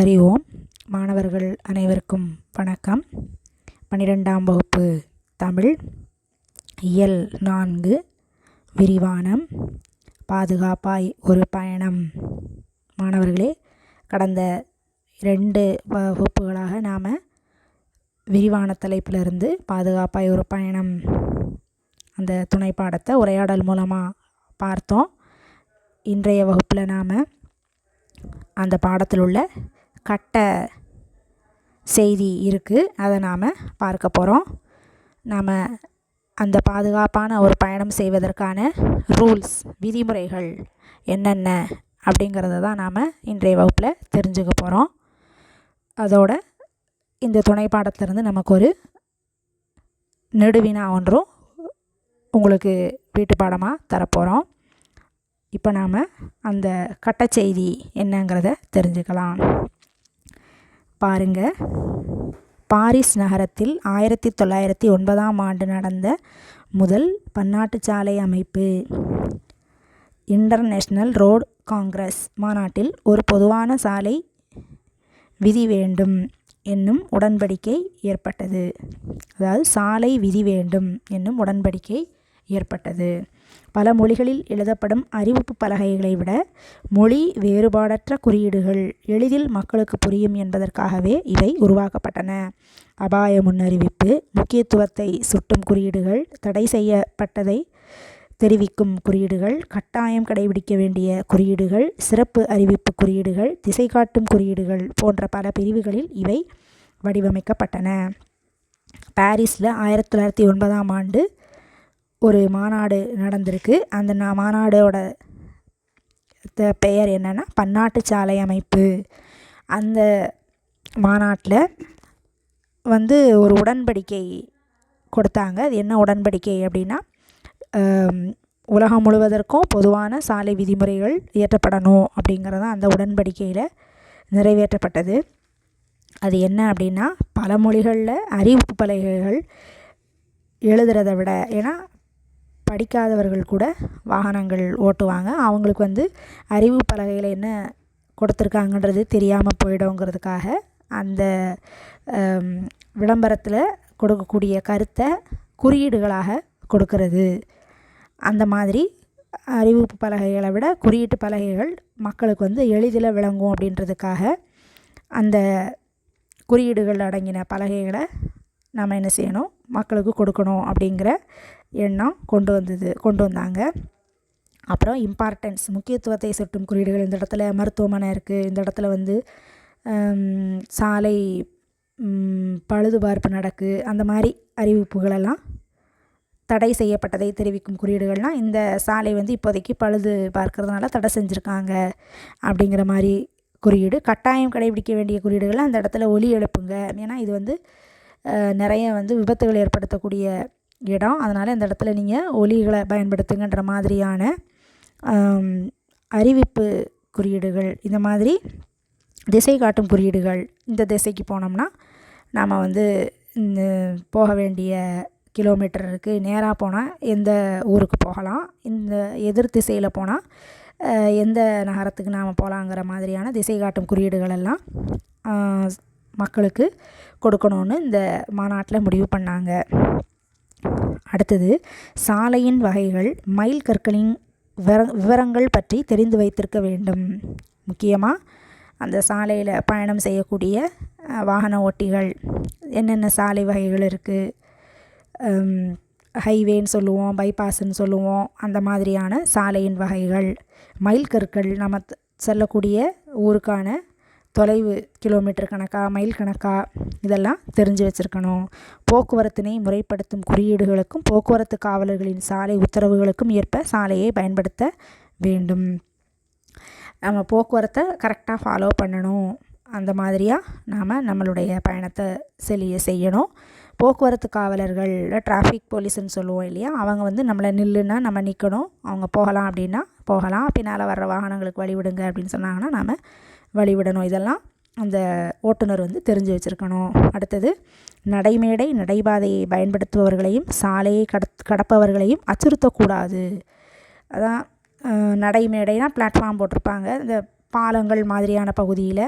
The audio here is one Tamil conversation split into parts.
ஹரி ஓம். மாணவர்கள் அனைவருக்கும் வணக்கம். பன்னிரெண்டாம் வகுப்பு தமிழ். இயல் நான்கு. விரிவானம். பாதுகாப்பாய் ஒரு பயணம். மாணவர்களே கடந்த இரண்டு வகுப்புகளாக நாம் விரிவான தலைப்பிலிருந்து பாதுகாப்பாய் ஒரு பயணம் அந்த துணை பாடத்தை உரையாடல் மூலமாக பார்த்தோம். இன்றைய வகுப்பில் நாம் அந்த பாடத்தில் உள்ள கட்ட செய்தி இருக்குது அதை நாம் பார்க்க போகிறோம் நாம் அந்த பாதுகாப்பான ஒரு பயணம் செய்வதற்கான ரூல்ஸ் விதிமுறைகள் என்னென்ன அப்படிங்கிறத தான் நாம் இன்றைய வகுப்பில் தெரிஞ்சுக்க போகிறோம் அதோட இந்த துணை பாடத்திலேருந்து நமக்கு ஒரு நெடுவினா ஒன்றும் உங்களுக்கு வீட்டு பாடமாக தரப்போகிறோம் இப்போ நாம் அந்த கட்டச்செய்தி என்னங்கிறத தெரிஞ்சுக்கலாம். பாருங்க. பாரிஸ் நகரத்தில் ஆயிரத்தி தொள்ளாயிரத்தி ஒன்பதாம் ஆண்டு நடந்த முதல் பன்னாட்டு சாலை அமைப்பு. இன்டர்நேஷ்னல் ரோட் காங்கிரஸ் மாநாட்டில் ஒரு பொதுவான சாலை விதி வேண்டும் என்னும் உடன்படிக்கை ஏற்பட்டது. அதாவது சாலை விதி வேண்டும் என்னும் உடன்படிக்கை ஏற்பட்டது. பல மொழிகளில் எழுதப்படும் அறிவிப்பு பலகைகளை விட மொழி வேறுபாடற்ற குறியீடுகள் எளிதில் மக்களுக்கு புரியும் என்பதற்காகவே இவை உருவாக்கப்பட்டன. அபாய முன்னறிவிப்பு முக்கியத்துவத்தை சுட்டும் குறியீடுகள் தடை செய்யப்பட்டதை தெரிவிக்கும் குறியீடுகள் கட்டாயம் கடைபிடிக்க வேண்டிய குறியீடுகள் சிறப்பு அறிவிப்பு குறியீடுகள் திசை காட்டும் குறியீடுகள் போன்ற பல பிரிவுகளில் இவை வடிவமைக்கப்பட்டன. பாரிஸில் ஆயிரத்தி தொள்ளாயிரத்தி ஒன்பதாம் ஆண்டு ஒரு மாநாடு நடந்திருக்கு. அந்த நா மாநாடோட த பெயர் என்னென்னா பன்னாட்டு சாலை அமைப்பு. அந்த மாநாட்டில் வந்து ஒரு உடன்படிக்கை கொடுத்தாங்க. அது என்ன உடன்படிக்கை அப்படின்னா உலகம் முழுவதற்கும் பொதுவான சாலை விதிமுறைகள் இயற்றப்படணும் அப்படிங்கிறது அந்த உடன்படிக்கையில் நிறைவேற்றப்பட்டது. அது என்ன அப்படின்னா பல மொழிகளில் அறிவிப்பு பலகைகள் எழுதுறதை விட ஏன்னா படிக்காதவர்கள் கூட வாகனங்கள் ஓட்டுவாங்க. அவங்களுக்கு வந்து அறிவு பலகையில் என்ன கொடுத்துருக்காங்கன்றது தெரியாமல் போயிடுங்கிறதுக்காக அந்த விளம்பரத்தில் கொடுக்கக்கூடிய கருத்தை குறியீடுகளாக கொடுக்கறது. அந்த மாதிரி அறிவிப்பு பலகைகளை விட குறியீட்டு பலகைகள் மக்களுக்கு வந்து எளிதில் விளங்கும் அப்படின்றதுக்காக அந்த குறியீடுகள் அடங்கின பலகைகளை நம்ம என்ன செய்யணும்? மக்களுக்கு கொடுக்கணும் அப்படிங்கிற எண்ணம் கொண்டு வந்தது கொண்டு வந்தாங்க. அப்புறம் இம்பார்ட்டன்ஸ் முக்கியத்துவத்தை சுட்டும் குறியீடுகள் இந்த இடத்துல மருத்துவமனை இருக்குது இந்த இடத்துல வந்து சாலை பழுதுபார்ப்பு நடக்கு அந்த மாதிரி அறிவிப்புகளெல்லாம் தடை செய்யப்பட்டதை தெரிவிக்கும் குறியீடுகள்னால் இந்த சாலை வந்து இப்போதைக்கு பழுது பார்க்கறதுனால தடை செஞ்சுருக்காங்க அப்படிங்கிற மாதிரி குறியீடு. கட்டாயம் கடைபிடிக்க வேண்டிய குறியீடுகள்லாம் அந்த இடத்துல ஒலி எழுப்புங்க. ஏன்னா இது வந்து நிறைய வந்து விபத்துகள் ஏற்படுத்தக்கூடிய இடம். அதனால் இந்த இடத்துல நீங்கள் ஒலிகளை பயன்படுத்துங்கன்ற மாதிரியான அறிவிப்பு குறியீடுகள் இந்த மாதிரி திசை காட்டும் குறியீடுகள் இந்த திசைக்கு போனோம்னா நாம் வந்து இந்த போக வேண்டிய கிலோமீட்டருக்கு நேராக போனால் எந்த ஊருக்கு போகலாம்? இந்த எதிர் திசையில் போனால் எந்த நகரத்துக்கு நாம் போகலாங்கிற மாதிரியான திசை காட்டும் குறியீடுகள் எல்லாம் மக்களுக்கு கொடுக்கணுன்னு இந்த மாநாட்டில் முடிவு பண்ணாங்க. அடுத்தது சாலையின் வகைகள் மைல் கற்களின் விவர விவரங்கள் பற்றி தெரிந்து வைத்திருக்க வேண்டும். முக்கியமாக அந்த சாலையில் பயணம் செய்யக்கூடிய வாகன ஓட்டிகள் என்னென்ன சாலை வகைகள் இருக்குது ஹைவேன்னு சொல்லுவோம் பைபாஸ்ன்னு சொல்லுவோம் அந்த மாதிரியான சாலையின் வகைகள் மைல் கற்கள் நம்ம செல்லக்கூடிய ஊருக்கான தொலைவு கிலோமீட்டர் கணக்கா மைல் கணக்கா இதெல்லாம் தெரிஞ்சு வச்சுருக்கணும். போக்குவரத்தினை முறைப்படுத்தும் குறியீடுகளுக்கும் போக்குவரத்து காவலர்களின் சாலை உத்தரவுகளுக்கும் ஏற்ப சாலையை பயன்படுத்த வேண்டும். நம்ம போக்குவரத்தை கரெக்டாக ஃபாலோ பண்ணணும். அந்த மாதிரியாக நாம் நம்மளுடைய பயணத்தை செலிய செய்யணும். போக்குவரத்து காவலர்கள் டிராஃபிக் போலீஸ்ன்னு சொல்லுவோம் இல்லையா? அவங்க வந்து நம்மளை நில்லுன்னா நம்ம நிற்கணும் அவங்க போகலாம் அப்படின்னா போகலாம். பின்னால் வர்ற வாகனங்களுக்கு வழிவிடுங்க அப்படின்னு சொன்னாங்கன்னா நாம் வழிவிடணும். இதெல்லாம் அந்த ஓட்டுநர் வந்து தெரிஞ்சு வச்சுருக்கணும். அடுத்தது நடைமேடை நடைபாதையை பயன்படுத்துபவர்களையும் சாலையை கடத் கடப்பவர்களையும் அச்சுறுத்தக்கூடாது. அதான் நடைமேடைனா பிளாட்ஃபார்ம் போட்டிருப்பாங்க. இந்த பாலங்கள் மாதிரியான பகுதியில்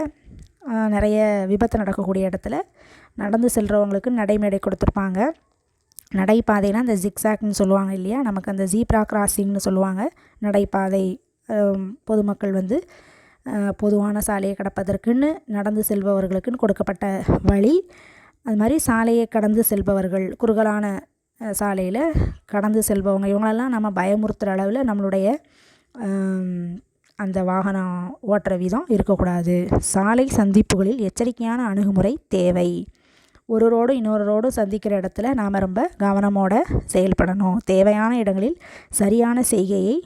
நிறைய விபத்து நடக்கக்கூடிய இடத்துல நடந்து செல்கிறவங்களுக்கு நடைமேடை கொடுத்துருப்பாங்க. நடைபாதைனா அந்த ஜிக்ஸாக்னு சொல்லுவாங்க இல்லையா? நமக்கு அந்த ஜீப்ரா கிராசிங்னு சொல்லுவாங்க. நடைபாதை பொதுமக்கள் வந்து பொதுவான சாலையை கடப்பதற்குன்னு நடந்து செல்பவர்களுக்குன்னு கொடுக்கப்பட்ட வழி. அது மாதிரி சாலையை கடந்து செல்பவர்கள் குறுகலான சாலையில் கடந்து செல்பவங்க இவங்களெல்லாம் நம்ம பயமுறுத்துகிற அளவில் நம்மளுடைய அந்த வாகனம் ஓட்டுற விதம் இருக்கக்கூடாது. சாலை சந்திப்புகளில் எச்சரிக்கையான அணுகுமுறை தேவை. ஒரு ரோடு இன்னொரு ரோடு சந்திக்கிற இடத்துல நாம் ரொம்ப கவனமோடு செயல்படணும். தேவையான இடங்களில் சரியான செய்கையை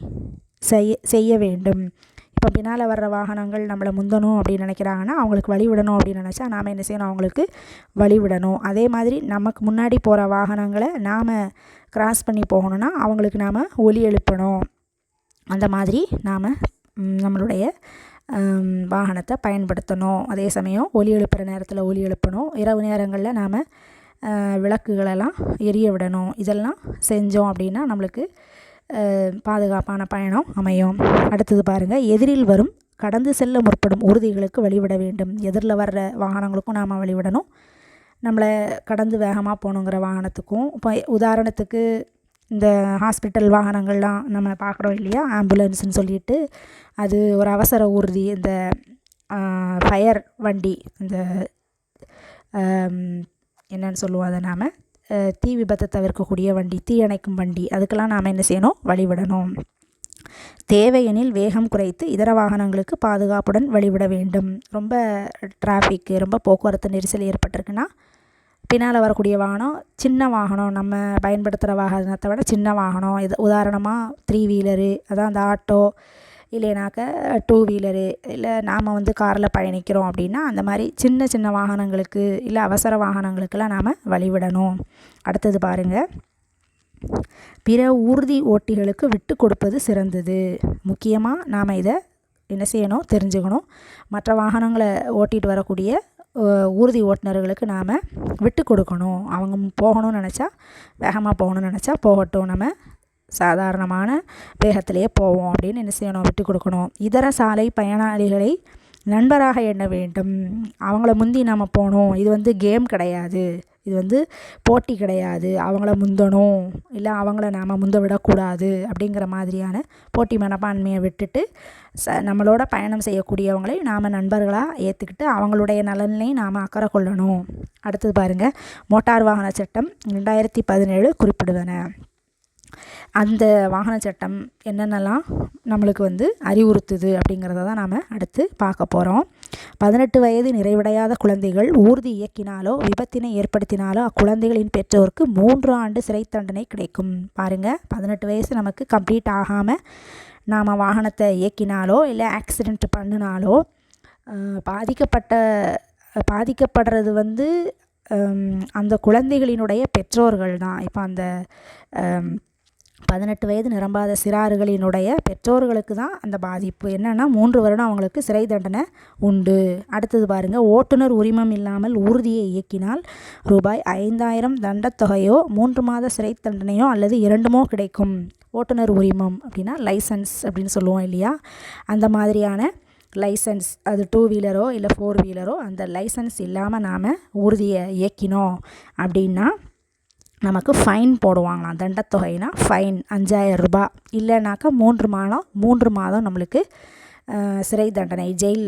செய்ய செய்ய வேண்டும். இப்போ பின்னால் வர்ற வாகனங்கள் நம்மளை முந்தணும் அப்படின்னு நினைக்கிறாங்கன்னா அவங்களுக்கு வழி விடணும் அப்படின்னு நினச்சா நாம் என்ன செய்யணும்? அவங்களுக்கு வழி விடணும். அதே மாதிரி நமக்கு முன்னாடி போகிற வாகனங்களை நாம் க்ராஸ் பண்ணி போகணுன்னா அவங்களுக்கு நாம் ஒலி எழுப்பணும். அந்த மாதிரி நாம் நம்மளுடைய வாகனத்தை பயன்படுத்தணும். அதே சமயம் ஒலி எழுப்புகிற நேரத்தில் ஒலி எழுப்பணும். இரவு நேரங்களில் நாம் விளக்குகளெல்லாம் எரிய விடணும். இதெல்லாம் செஞ்சோம் அப்படின்னா நம்மளுக்கு பாதுகாப்பான பயணம் அமையும். அடுத்தது பாருங்கள் எதிரில் வரும் கடந்து செல்ல முற்படும் ஊர்திகளுக்கு வழிவிட வேண்டும். எதிரில் வர்ற வாகனங்களுக்கும் நாம் வழிவிடணும். நம்மளை கடந்து வேகமாக போகணுங்கிற வாகனத்துக்கும் இப்போ உதாரணத்துக்கு இந்த ஹாஸ்பிட்டல் வாகனங்கள்லாம் நம்ம பார்க்குறோம் இல்லையா? ஆம்புலன்ஸ்னு சொல்லிட்டு அது ஒரு அவசர ஊர்தி இந்த ஃபயர் வண்டி இந்த என்னென்னு சொல்லுவோம் அதை நாம்? தீ விபத்தை தவிர்க்கக்கூடிய வண்டி தீ அணைக்கும் வண்டி அதுக்கெல்லாம் நாம் என்ன செய்யணும்? வழிவிடணும். தேவையெனில் வேகம் குறைத்து இதர வாகனங்களுக்கு பாதுகாப்புடன் வழிவிட வேண்டும். ரொம்ப டிராஃபிக்கு ரொம்ப போக்குவரத்து நெரிசல் ஏற்பட்டிருக்குன்னா பின்னால் வரக்கூடிய வாகனம் சின்ன வாகனம். நம்ம பயன்படுத்துகிற வாகனத்தை விட சின்ன வாகனம். இது உதாரணமாக த்ரீ வீலரு அதான் அந்த ஆட்டோ இல்லைனாக்க டூ வீலரு இல்லை நாம் வந்து காரில் பயணிக்கிறோம் அப்படின்னா அந்த மாதிரி சின்ன சின்ன வாகனங்களுக்கு இல்லை அவசர வாகனங்களுக்கெல்லாம் நாம் வழிவிடணும். அடுத்தது பாருங்கள் பிற ஊர்தி ஓட்டிகளுக்கு விட்டு கொடுப்பது சிறந்தது. முக்கியமாக நாம் இதை என்ன செய்யணும்? தெரிஞ்சுக்கணும். மற்ற வாகனங்களை ஓட்டிகிட்டு வரக்கூடிய ஊர்தி ஓட்டுநர்களுக்கு நாம் விட்டு கொடுக்கணும். அவங்க போகணும்னு நினச்சா வேகமாக போகணும்னு நினச்சா போகட்டும். நம்ம சாதாரணமான வேகத்திலேயே போவோம் அப்படின்னு என்ன செய்யணும்? விட்டு கொடுக்கணும். இதர சாலை பயனாளிகளை நண்பராக எண்ண வேண்டும். அவங்கள முந்தி நாம் போகணும் இது வந்து கேம் கிடையாது. இது வந்து போட்டி கிடையாது. அவங்கள முந்தணும். இல்லை அவங்கள நாம் முந்த விடக்கூடாது அப்படிங்கிற மாதிரியான போட்டி மனப்பான்மையை விட்டுட்டு ச நம்மளோட பயணம் செய்யக்கூடியவங்களை நாம் நண்பர்களாக ஏற்றுக்கிட்டு அவங்களுடைய நலன்லையும் நாம் அக்கறை கொள்ளணும். அடுத்தது பாருங்கள் மோட்டார் வாகன சட்டம் ரெண்டாயிரத்தி பதினேழு குறிப்பிடுவன. அந்த வாகன சட்டம் என்னென்னலாம் நம்மளுக்கு வந்து அறிவுறுத்துது அப்படிங்கிறத தான் நாம் அடுத்து பார்க்க போகிறோம் பதினெட்டு வயது நிறைவடையாத குழந்தைகள் ஊர்தி இயக்கினாலோ விபத்தினை ஏற்படுத்தினாலோ அக்குழந்தைகளின் பெற்றோருக்கு மூன்று ஆண்டு சிறை தண்டனை கிடைக்கும். பாருங்கள் பதினெட்டு வயசு நமக்கு கம்ப்ளீட் ஆகாமல் நாம் வாகனத்தை இயக்கினாலோ இல்லை ஆக்சிடெண்ட் பண்ணினாலோ பாதிக்கப்பட்ட பாதிக்கப்படுறது வந்து அந்த குழந்தைகளினுடைய பெற்றோர்கள் தான். இப்போ அந்த பதினெட்டு வயது நிரம்பாத சிறார்களினுடைய பெற்றோர்களுக்கு தான் அந்த பாதிப்பு. என்னென்னா மூன்று வருடம் அவங்களுக்கு சிறை தண்டனை உண்டு. அடுத்தது பாருங்கள் ஓட்டுநர் உரிமம் இல்லாமல் ஊர்தியை இயக்கினால் ரூபாய் ஐந்தாயிரம் தண்டத்தொகையோ மூன்று மாத சிறை தண்டனையோ அல்லது இரண்டுமோ கிடைக்கும். ஓட்டுநர் உரிமம் அப்படின்னா லைசன்ஸ் அப்படின்னு சொல்லுவோம் இல்லையா? அந்த மாதிரியான லைசன்ஸ் அது டூ வீலரோ இல்லை ஃபோர் வீலரோ அந்த லைசன்ஸ் இல்லாமல் நாம் ஊர்தியை இயக்கினோம் அப்படின்னா நமக்கு ஃபைன் போடுவாங்களாம். தண்டத்தொகைனா ஃபைன் அஞ்சாயிரம் ரூபாய் இல்லைனாக்கா மூன்று மாதம் மூன்று மாதம் நம்மளுக்கு சிறை தண்டனை ஜெயில்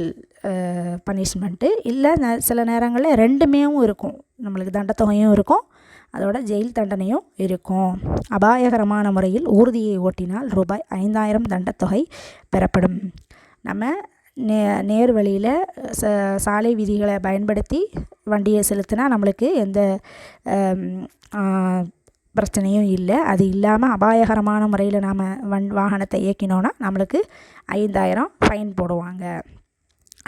பனிஷ்மெண்ட்டு இல்லை சில நேரங்களில் ரெண்டுமேவும் இருக்கும். நம்மளுக்கு தண்டத்தொகையும் இருக்கும் அதோட ஜெயில் தண்டனையும் இருக்கும். அபாயகரமான முறையில் ஊர்தியை ஓட்டினால் ரூபாய் ஐந்தாயிரம் தண்டத்தொகை பெறப்படும். நம்ம நே நேர் வழியில் ச சாலை விதிகளை பயன்படுத்தி வண்டியை செலுத்தினா நம்மளுக்கு எந்த பிரச்சனையும் இல்லை. அது இல்லாமல் அபாயகரமான முறையில் நாம் வன் வாகனத்தை இயக்கினோன்னா நம்மளுக்கு ஐந்தாயிரம் ஃபைன் போடுவாங்க.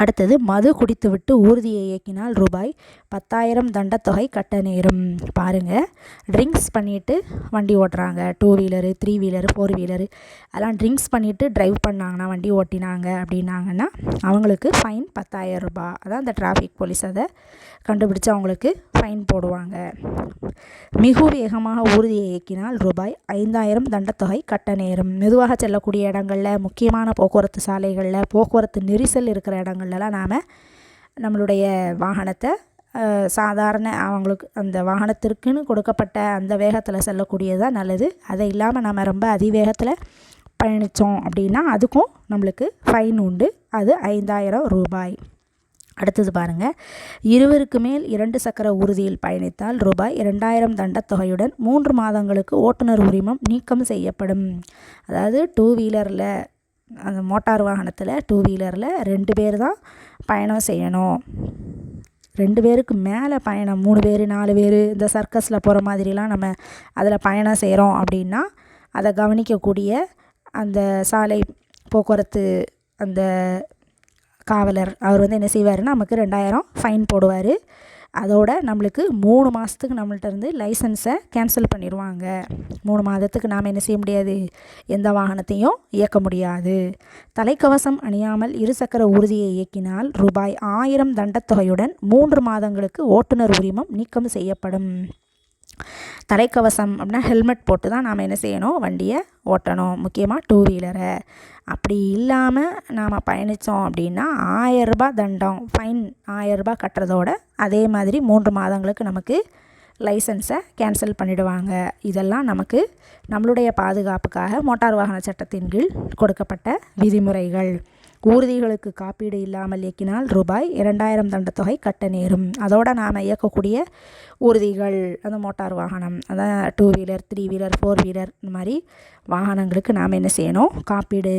அடுத்தது மது குடித்துவிட்டு ஊர்தியை இயக்கினால் ரூபாய் பத்தாயிரம் தண்டத்தொகை கட்ட நேரும். பாருங்கள் ட்ரிங்க்ஸ் பண்ணிவிட்டு வண்டி ஓட்டுறாங்க. Two wheeler three wheeler four wheeler. அதெல்லாம் ட்ரிங்க்ஸ் பண்ணிவிட்டு ட்ரைவ் பண்ணாங்கன்னா வண்டி ஓட்டினாங்க அப்படின்னாங்கன்னா அவங்களுக்கு ஃபைன் பத்தாயிரம் ரூபாய். அதான் அந்த டிராஃபிக் போலீஸ் அதை கண்டுபிடிச்சு அவங்களுக்கு ஃபைன் போடுவாங்க. மிகு வேகமாக ஊர்தியை இயக்கினால் ரூபாய் ஐந்தாயிரம் தண்டத்தொகை கட்ட நேரும். மெதுவாக செல்லக்கூடிய இடங்களில் முக்கியமான போக்குவரத்து சாலைகளில் போக்குவரத்து நெரிசல் இருக்கிற இடங்கள் இடங்கள்லாம் நாம் நம்மளுடைய வாகனத்தை சாதாரண அவங்களுக்கு அந்த வாகனத்திற்குன்னு கொடுக்கப்பட்ட அந்த வேகத்தில் செல்லக்கூடியது தான் நல்லது. அதை இல்லாமல் நம்ம ரொம்ப அதிவேகத்தில் பயணித்தோம் அப்படின்னா அதுக்கும் நம்மளுக்கு ஃபைன் உண்டு. அது ஐந்தாயிரம் ரூபாய். அடுத்தது பாருங்கள் இருவருக்கு மேல் இரண்டு சக்கர ஊர்தியில் பயணித்தால் ரூபாய் இரண்டாயிரம் தண்டத்தொகையுடன் மூன்று மாதங்களுக்கு ஓட்டுநர் உரிமம் நீக்கம் செய்யப்படும். அதாவது டூ வீலரில் அந்த மோட்டார் வாகனத்தில் டூ வீலரில் ரெண்டு பேர் தான் பயணம் செய்யணும். ரெண்டு பேருக்கு மேலே பயணம் மூணு பேர் நாலு பேர் இந்த சர்க்கஸில் போகிற மாதிரிலாம் நம்ம அதில் பயணம் செய்கிறோம் அப்படின்னா அதை கவனிக்கக்கூடிய அந்த சாலை போக்குவரத்து அந்த காவலர் அவர் வந்து என்ன செய்வாருன்னா நமக்கு ரெண்டாயிரம் ஃபைன் போடுவார். அதோட நம்மளுக்கு மூணு மாதத்துக்கு நம்மள்ட்ட இருந்து லைசன்ஸை கேன்சல் பண்ணிடுவாங்க மூணு மாதத்துக்கு நாம் என்ன செய்ய முடியாது? எந்த வாகனத்தையும் இயக்க முடியாது. தலைக்கவசம் அணியாமல் இருசக்கர ஊர்தியை இயக்கினால் ரூபாய் ஆயிரம் தண்டத்தொகையுடன் மூன்று மாதங்களுக்கு ஓட்டுநர் உரிமம் நீக்கம் செய்யப்படும். தலைக்கவசம் அப்படின்னா ஹெல்மெட் போட்டு தான் நாம் என்ன செய்யணும்? வண்டியை ஓட்டணும். முக்கியமாக டூ வீலரை அப்படி இல்லாமல் நாம் பயணித்தோம் அப்படின்னா ஆயரரூபா தண்டம் ஃபைன் ஆயரரூபா கட்டுறதோட அதே மாதிரி மூன்று மாதங்களுக்கு நமக்கு லைசன்ஸை கேன்சல் பண்ணிவிடுவாங்க இதெல்லாம் நமக்கு நம்மளுடைய பாதுகாப்புக்காக மோட்டார் வாகன சட்டத்தின் கீழ் கொடுக்கப்பட்ட விதிமுறைகள். ஊர்திகளுக்கு காப்பீடு இல்லாமல் இயக்கினால் ரூபாய் இரண்டாயிரம் தண்டத்தொகை கட்ட நேரும். அதோடு நாம் இயக்கக்கூடிய ஊர்திகள் அந்த மோட்டார் வாகனம் அதான் two wheeler three wheeler four wheeler இந்த மாதிரி வாகனங்களுக்கு நாம் என்ன செய்யணும்? காப்பீடு.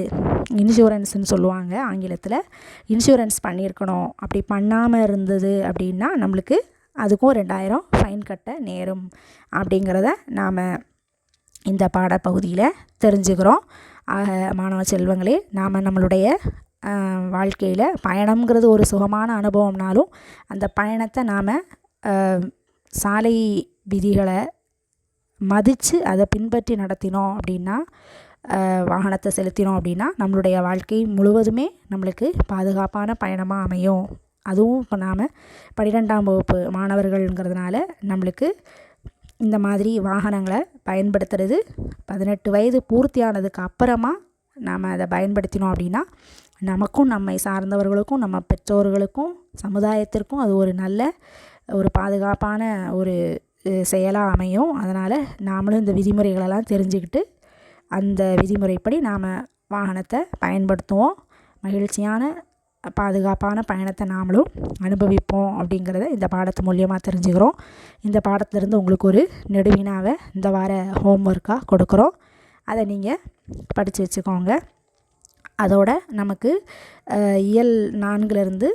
இன்சூரன்ஸ்னு சொல்லுவாங்க ஆங்கிலத்தில். இன்சூரன்ஸ் பண்ணியிருக்கணும். அப்படி பண்ணாமல் இருந்தது அப்படின்னா நம்மளுக்கு அதுக்கும் ரெண்டாயிரம் ஃபைன் கட்ட நேரும். அப்படிங்கிறத நாம் இந்த பாடப்பகுதியில் தெரிஞ்சுக்கிறோம். ஆக மாணவ செல்வங்களே நாம் நம்மளுடைய வாழ்க்கையில் பயணம்ங்கிறது ஒரு சுகமான அனுபவம்னாலும் அந்த பயணத்தை நாம் சாலை விதிகளை மதித்து அதை பின்பற்றி நடத்தினோம் அப்படின்னா வாகனத்தை செலுத்தினோம் அப்படின்னா நம்மளுடைய வாழ்க்கை முழுவதுமே நம்மளுக்கு பாதுகாப்பான பயணமாக அமையும். அதுவும் இப்போ நாம் பன்னிரெண்டாம் வகுப்பு மாணவர்கள்ங்கிறதுனால நம்மளுக்கு இந்த மாதிரி வாகனங்களை பயன்படுத்துறது பதினெட்டு வயது பூர்த்தியானதுக்கு அப்புறமா நாம் அதை பயன்படுத்தினோம் அப்படின்னா நமக்கும் நம்மை சார்ந்தவர்களுக்கும் நம்ம பெற்றோர்களுக்கும் சமுதாயத்திற்கும் அது ஒரு நல்ல ஒரு பாதுகாப்பான ஒரு செயலாக அமையும். அதனால் நாமளும் இந்த விதிமுறைகளெல்லாம் தெரிஞ்சுக்கிட்டு அந்த விதிமுறைப்படி நாம் வாகனத்தை பயன்படுத்துவோம். மகிழ்ச்சியான பாதுகாப்பான பயணத்தை நாமளும் அனுபவிப்போம் அப்படிங்கிறத இந்த பாடத்து மூலியமாக தெரிஞ்சுக்கிறோம். இந்த பாடத்திலிருந்து உங்களுக்கு ஒரு நெடுவினாவை இந்த வார ஹோம் ஒர்க்காக கொடுக்குறோம். அதை நீங்கள் படித்து வச்சுக்கோங்க. அதோட நமக்கு இயல் நான்குலேருந்து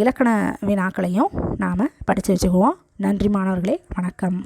இலக்கண வினாக்களையும் நாம் படித்து வச்சுக்குவோம். நன்றி மாணவர்களே வணக்கம்.